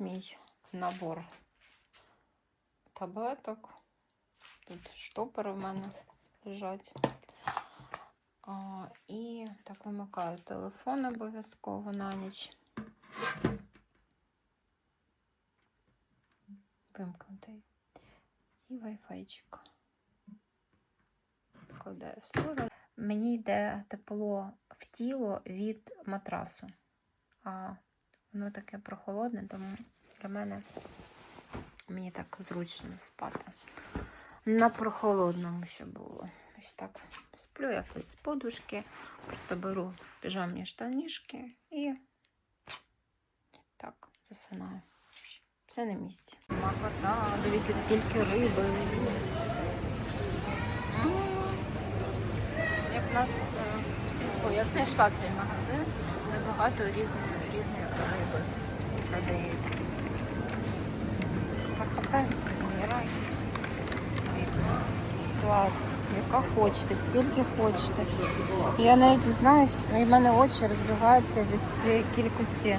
мій набор таблеток. Тут штопори в мене лежать. І так вимикаю телефон обов'язково на ніч. Вимкнутий. І вайфайчик. Покладаю в сторону. Мені йде тепло в тіло від матрасу. А воно таке прохолодне, тому для мене мені так зручно спати. На прохолодному ще було. Ось так сплю я з подушки, просто беру піжамні штанішки і так засинаю. Все на місці. Макота, дивіться, скільки риби. Як нас е. Я знайшла цей магазин, де багато різних, різних риби продається. Захопенці, мій. Дивіться. Клас, яка хочете, скільки хочете. Я навіть не знаю, в мене очі розбігаються від цієї кількості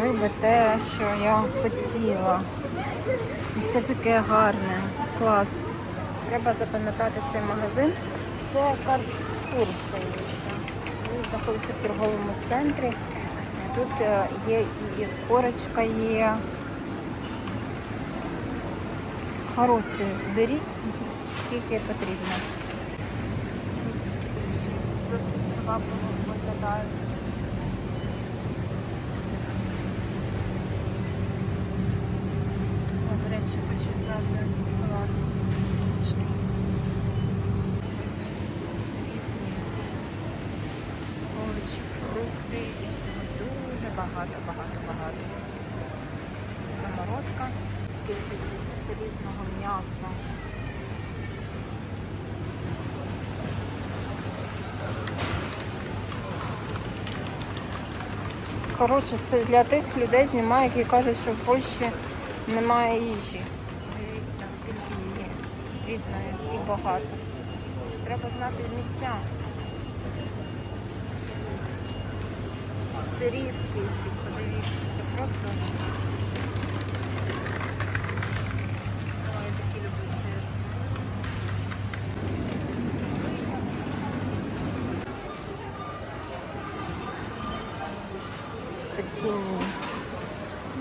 риби, те, що я хотіла. Все таке гарне. Клас. Треба запам'ятати цей магазин. Це Carrefour, здається. Він знаходиться в торговому центрі. Тут е, є і корочка є. Коротше, беріть скільки потрібно. До речі, хочу взяти цей салат. Дуже смачний. Овочі, фрукти і всього дуже багато, багато, багато. Заморозка. Скільки різного м'яса. Коротше, це для тих людей знімаю, які кажуть, що в Польщі немає їжі. Дивіться, скільки її різної і багато. Треба знати місця. Сирів скільки, подивіться, це просто. Такі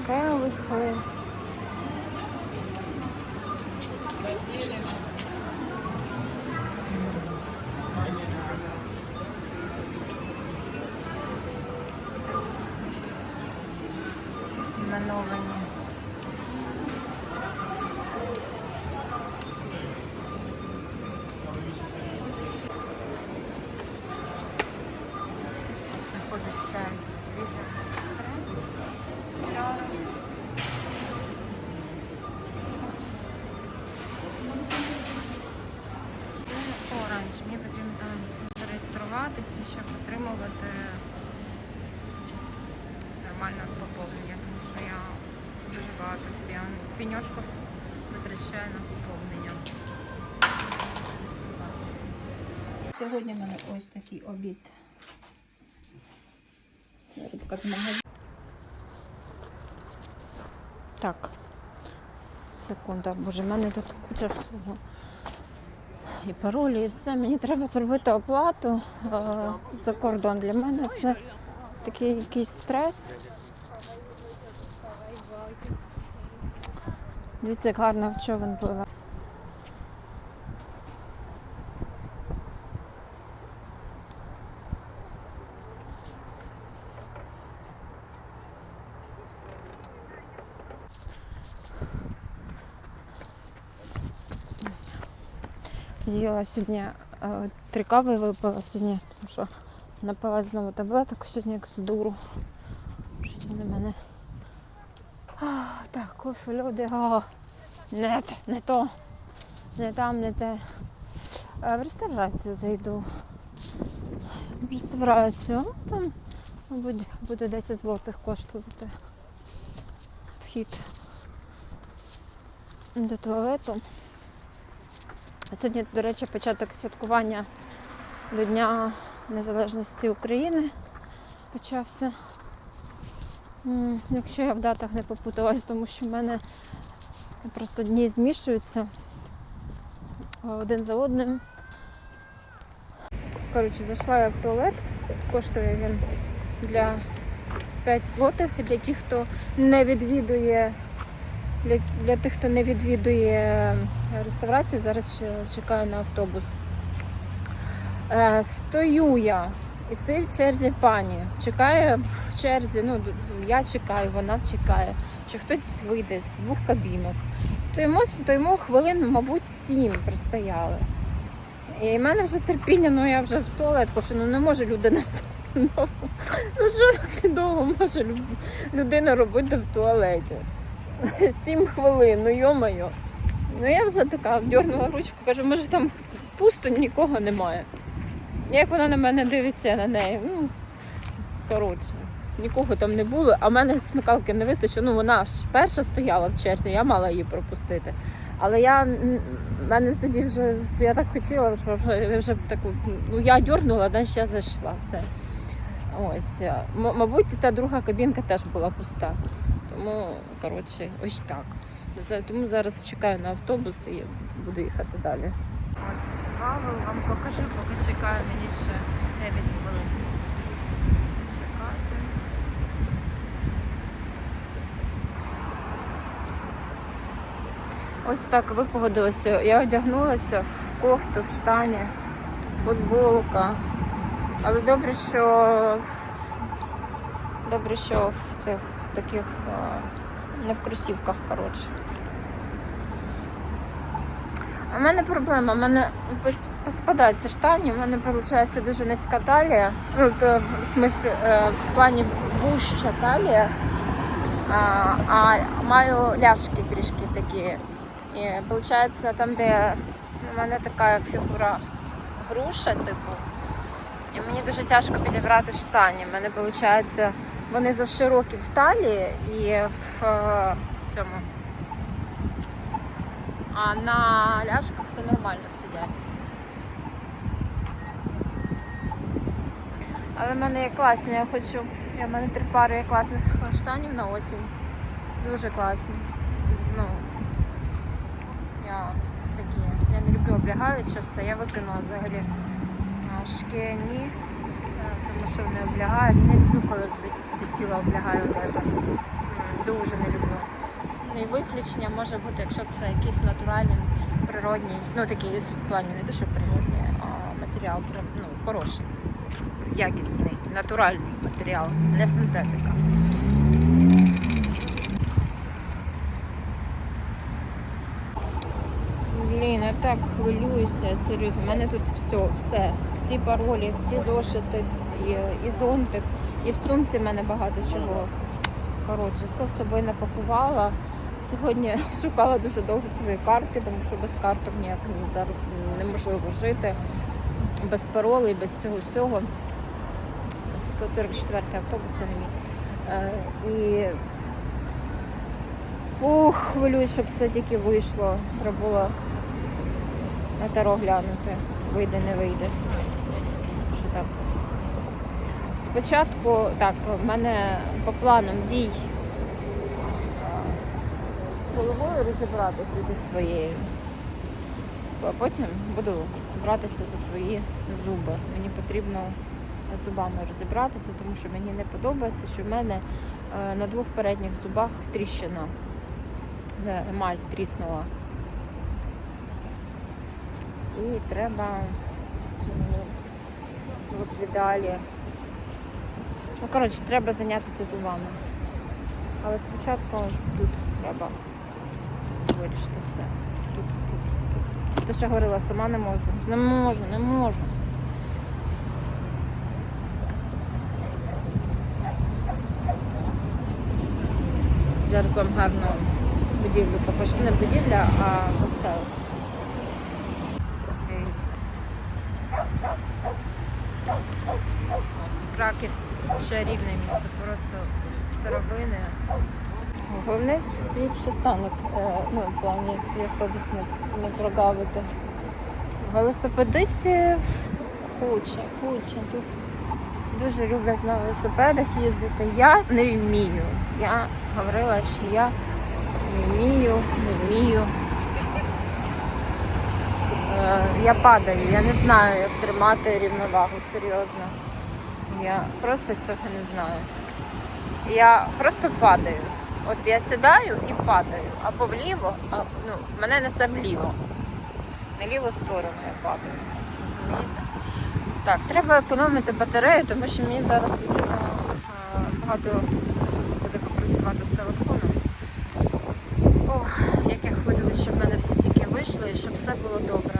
келихи. Нормальне поповнення, тому що я дуже багато пеньошків витрачаю на поповнення. Сьогодні в мене ось такий обід. Рибка з магазину. Так. Секунда, боже, в мене тут куча всього. І паролі, і все. Мені треба зробити оплату е, за кордон. Для мене це такий якийсь стрес. Дивіться, як гарно човен пливе. З'їла сьогодні е, три кави випила сьогодні, тому що напила знову таблеток сьогодні як з дуру. Щось мене. Так, кофе, люди. А, не, не то. Не там, не те. Е, В реставрацію зайду. В реставрацію. Там, мабуть, буде 10 злотих коштувати. Вхід до туалету. Сьогодні, до речі, початок святкування до Дня Незалежності України почався. Якщо я в датах не попуталась, тому що в мене просто дні змішуються один за одним. Коротше, зайшла я в туалет. Коштує він для 5 злотих. Для тих, хто не відвідує, для, для тих, хто не відвідує реставрацію, зараз чекаю на автобус. Е, стою я і стоїть в черзі пані. Чекає в черзі, ну я чекаю, вона чекає, що хтось вийде з двох кабінок. Стоїмо, стоїмо хвилин, мабуть, сім простояли. І в мене вже терпіння, ну я вже в туалет хочу, ну не може людина. Ну що так довго може людина робити в туалеті? Сім хвилин, ну йо-моє. Ну я вже така вдягнула ручку, кажу, може там пусто, нікого немає. Як вона на мене дивиться на неї. Ну, коротше, нікого там не було, а в мене смикалки не вистачило. Ну, вона ж перша стояла в черзі, я мала її пропустити. Але я мене тоді вже я так хотіла, що вже, вже таку, ну я дьорнула, значить я зайшла все. Ось, е, м- мабуть, та друга кабінка теж була пуста. Тому, коротше, ось так. Тому зараз чекаю на автобус і буду їхати далі. Ось Павел вам покажу, поки чекаю мені ще 9 хвилин. Чекати. Ось так випогодилося. Я одягнулася в кофту, в штані, футболка. Але добре, що добре, що в цих таких не в кросівках, коротше. У мене проблема, у мене поспадаються штані, у мене виходить дуже низька талія. Ну, то, в смислі, е, в плані вуща талія, а, а маю ляшки трішки такі. І виходить, там, де у мене така фігура груша, типу, і мені дуже тяжко підібрати штані. У мене виходить, вони заширокі в талії і в е, цьому. А на ляшках то нормально сидять. Але в мене є класні, я хочу. Я в мене три пари є класних штанів на осінь. Дуже класні. Ну, я такі. Я не люблю облягаюче все, я викинула взагалі шкіряні, е, тому що вони облягають. Не люблю, коли до, тіла облягає одежа. Дуже не люблю. І виключення може бути, якщо це якийсь натуральний, природній, ну такий в плані не те, що природній, а матеріал ну, хороший, якісний, натуральний матеріал, не синтетика. Блін, я так хвилююся, серйозно. У мене тут все, все, всі паролі, всі зошити, всі, і зонтик, і в сумці в мене багато чого. Коротше, все з собою напакувала. Сьогодні шукала дуже довго свої картки, тому що без карток ніяк зараз неможливо жити. Без паролей, без цього всього. 144 автобус не мій. Е, і ух, хвилююсь, щоб все тільки вийшло. Треба було на таро глянути. Вийде, не вийде. Що так? Спочатку, так, в мене по планам дій головою розібратися зі своєю. А потім буду братися за свої зуби. Мені потрібно зубами розібратися, тому що мені не подобається, що в мене е, на двох передніх зубах тріщина. Е, Емаль тріснула. І треба ідеалі. Ну, коротше, треба зайнятися зубами. Але спочатку тут треба вирішити все. Тут. Ти ще говорила, сама не можу. Не можу, не можу. Зараз вам гарно будівлю покажу. Не будівля, а костел. Дивіться. Краків чарівне місце, просто старовини. Головне свій пристанок, е, ну, в плані свій автобус не, не прогавити. Велосипедистів куча, куча. Тут дуже люблять на велосипедах їздити. Я не вмію. Я говорила, що я не вмію, не вмію. Е, Я падаю, я не знаю, як тримати рівновагу, серйозно. Я просто цього не знаю. Я просто падаю. От я сідаю і падаю. Або вліво, а ну, мене несе вліво. На ліву сторону я падаю. Розумієте? Так, треба економити батарею, тому що мені зараз потрібно багато буде попрацювати з телефоном. Ох, як я хвилююсь, щоб в мене все тільки вийшло і щоб все було добре.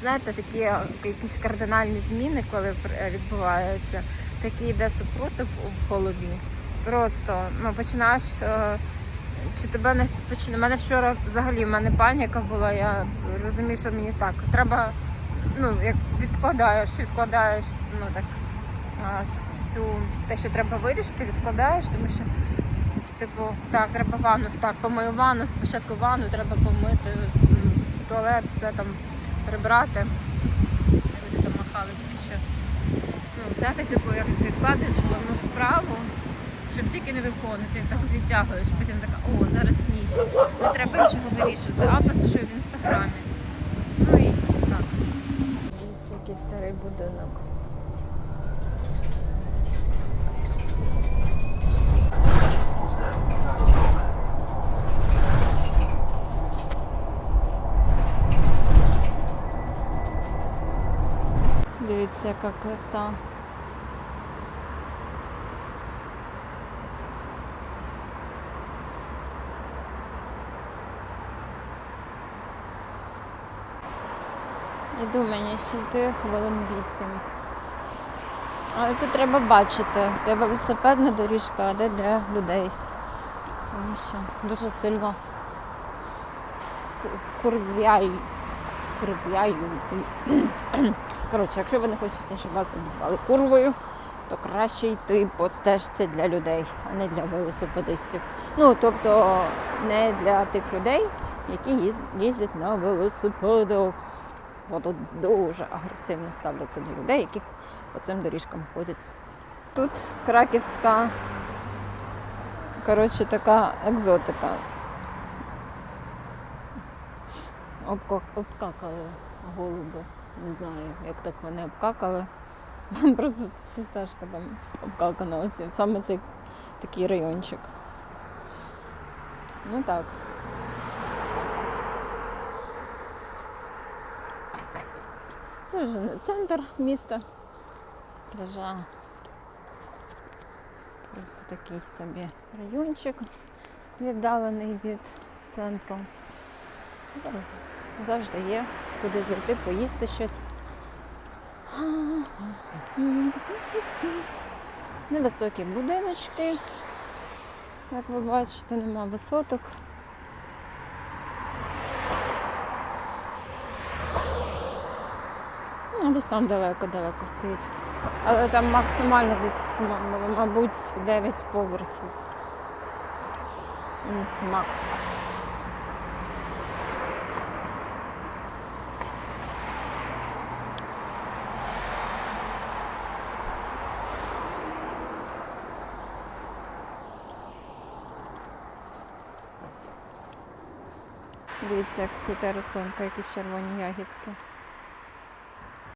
Знаєте, такі е, якісь кардинальні зміни, коли відбуваються, такий йде супротив в голові. Просто ну, починаєш. е, Чи тебе не почне? У мене вчора взагалі в мене паніка була, я розумію, що мені так. Треба, ну, як відкладаєш, відкладаєш, ну так, всю те, що треба вирішити, відкладаєш, тому що, типу, так, треба ванну, так, помию ванну, спочатку ванну треба помити, туалет, все там прибрати. Люди там махали, тому що, ну, знаєте, типу, як відкладаєш головну справу, щоб тільки не виконати, так відтягуєш, потім така, о, зараз ніч, не треба нічого вирішувати, а посижу в інстаграмі. Ну і так. Дивіться, який старий будинок. Дивіться, яка краса. Іду мені йти хвилин вісім. Але тут треба бачити, де велосипедна доріжка, а де для людей. Тому що дуже сильно вк- вкурвяю. Вкурвяю. Коротше, якщо ви не хочете, щоб вас обізвали курвою, то краще йти по стежці для людей, а не для велосипедистів. Ну, тобто не для тих людей, які їздять на велосипедах. Тут дуже агресивно ставляться до людей, які по цим доріжкам ходять. Тут краківська, коротше, така екзотика. Обкакали голуби. Не знаю, як так вони обкакали. Просто вся стежка там обкакана. Ось саме цей такий райончик. Ну так. Це вже не центр міста. Це вже просто такий собі райончик віддалений від центру. Завжди є куди зайти, поїсти щось. Невисокі будиночки. Як ви бачите, нема висоток. Ну, там далеко-далеко стоїть. Але там максимально десь, мабуть, 9 поверхів. Ну, Це максимум. Дивіться, як цвіте рослинка, якісь червоні ягідки.